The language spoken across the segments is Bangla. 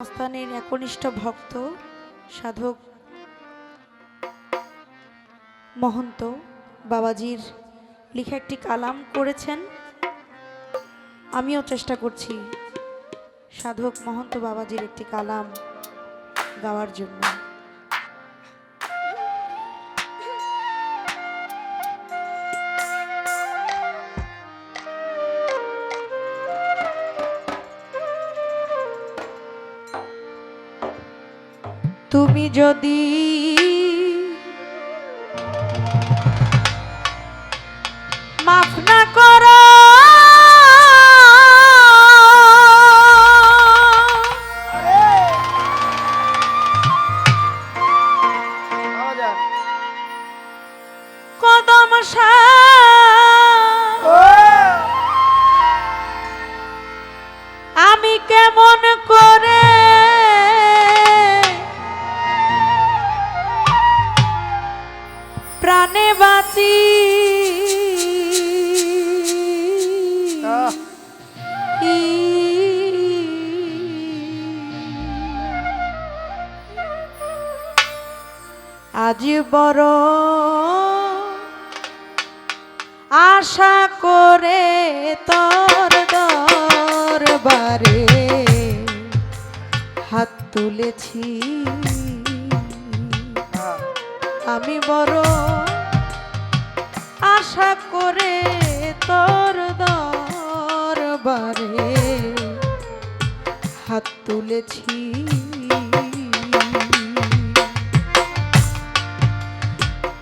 সংস্থানের একনিষ্ঠ ভক্ত সাধক মহন্ত বাবাজির লেখা একটি কালাম করেছেন। আমিও চেষ্টা করছি সাধক মহন্ত বাবাজির একটি কালাম গাওয়ার জন্য। তুমি যদি মাফ না করো। কদম সার আজ বড় আশা করে তোর দরবারে হাত তুলেছি। আমি বড় আশা করে তোর দরবারে হাত তুলেছি।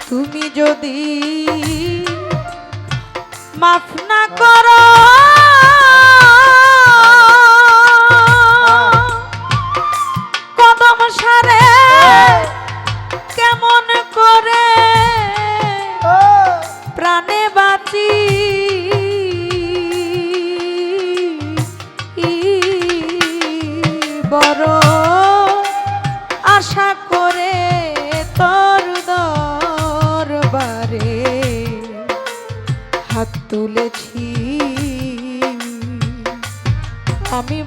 তুমি যদি মাফ না করো। কদম সারে কেমন করে প্রাণে বাঁচি।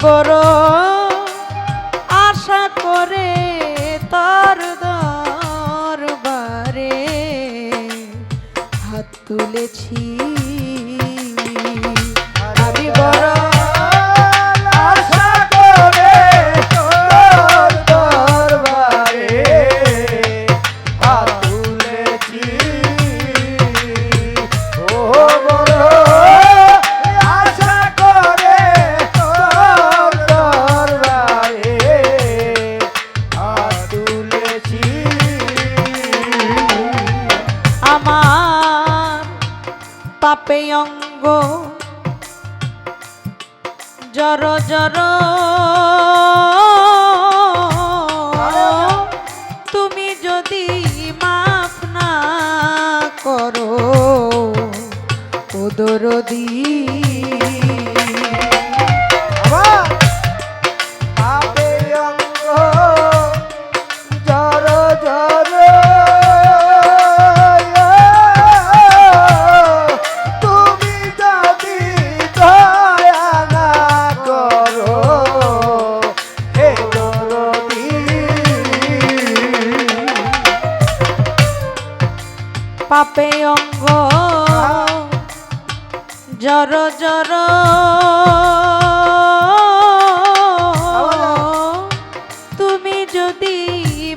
বড় আশা করে তার দরবারে হাত তুলেছি। পাপে অঙ্গ। জর জর তুমি যদি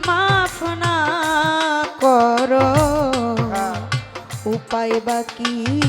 মাফ না করো উপায় বাকি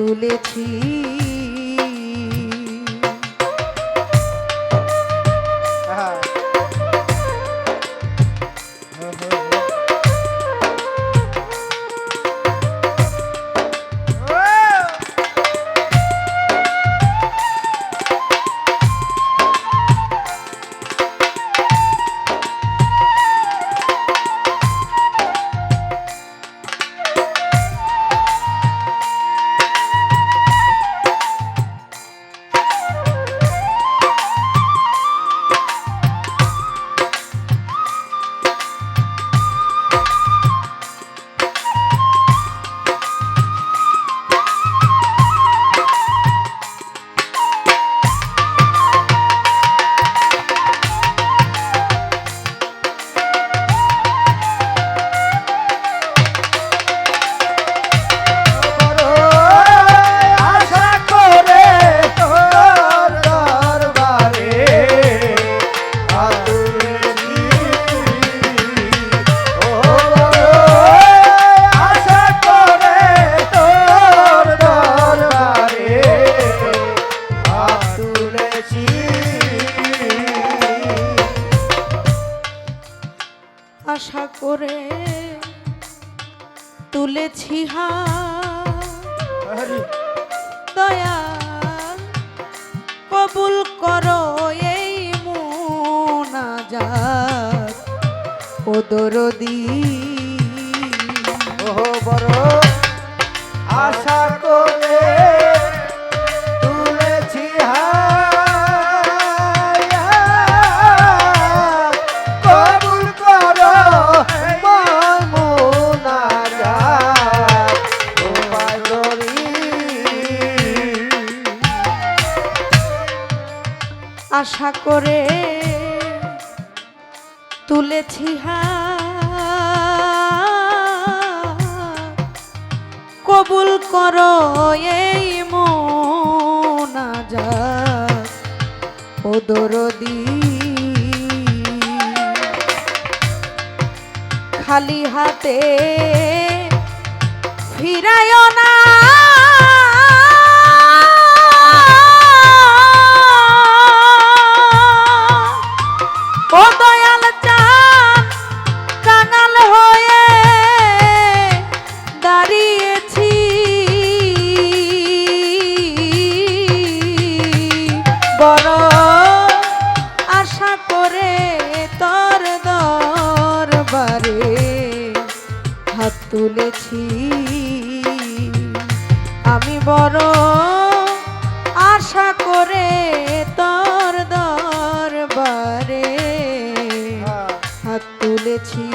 তুলেছি। কবুল করো এই মোনাজাত। ও দরদি। ও বড় আশা করে আশা করে তুলেছি হা। কবুল করো এই মোনাজাত ও দরদি। খালি হাতে ফিরায় না। তুলেছি আমি বড় আশা করে তোর দরবারে হাত তুলেছি।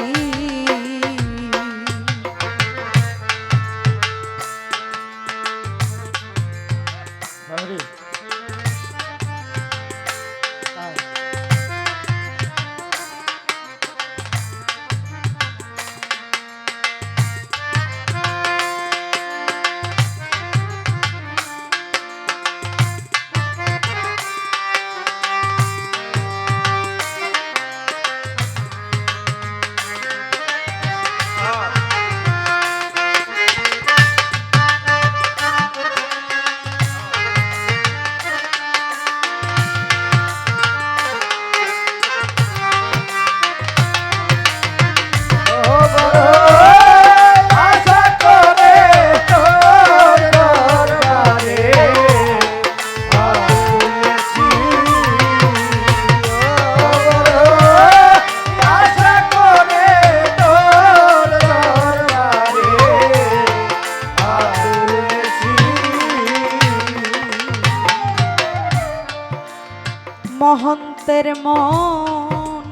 মহন্তের মন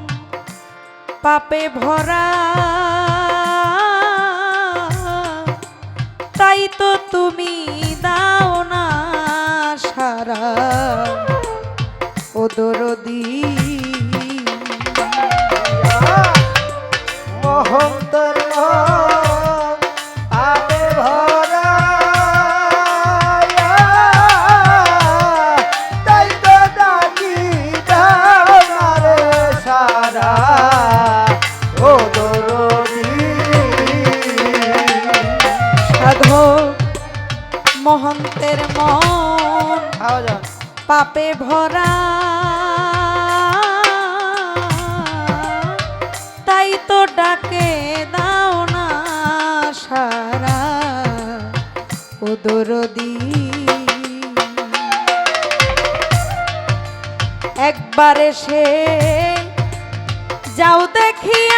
পাপে ভরা। তাই তো তুমি দাও না সারা। সাধক মহন্তের মন পাপে ভরা। তাই তো ডাকে দাও না সারা ও দরদি। একবার এসে যাও দেখিয়া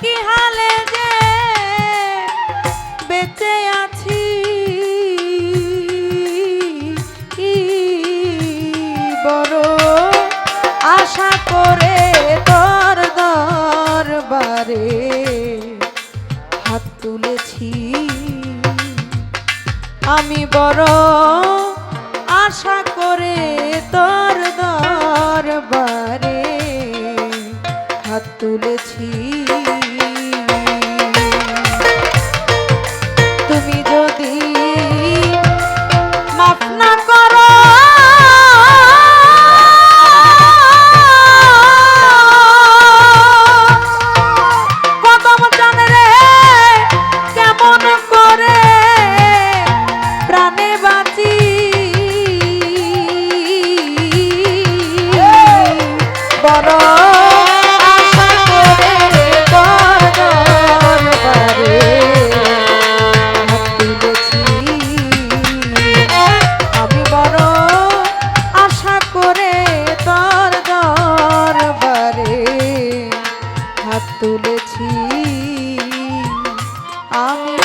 কি হালে বেঁচে আছি? বড় আশা করে তোর দরবারে হাত তুলেছি। আমি বড় আশা করে তুলেছি। তুলেছি। আমি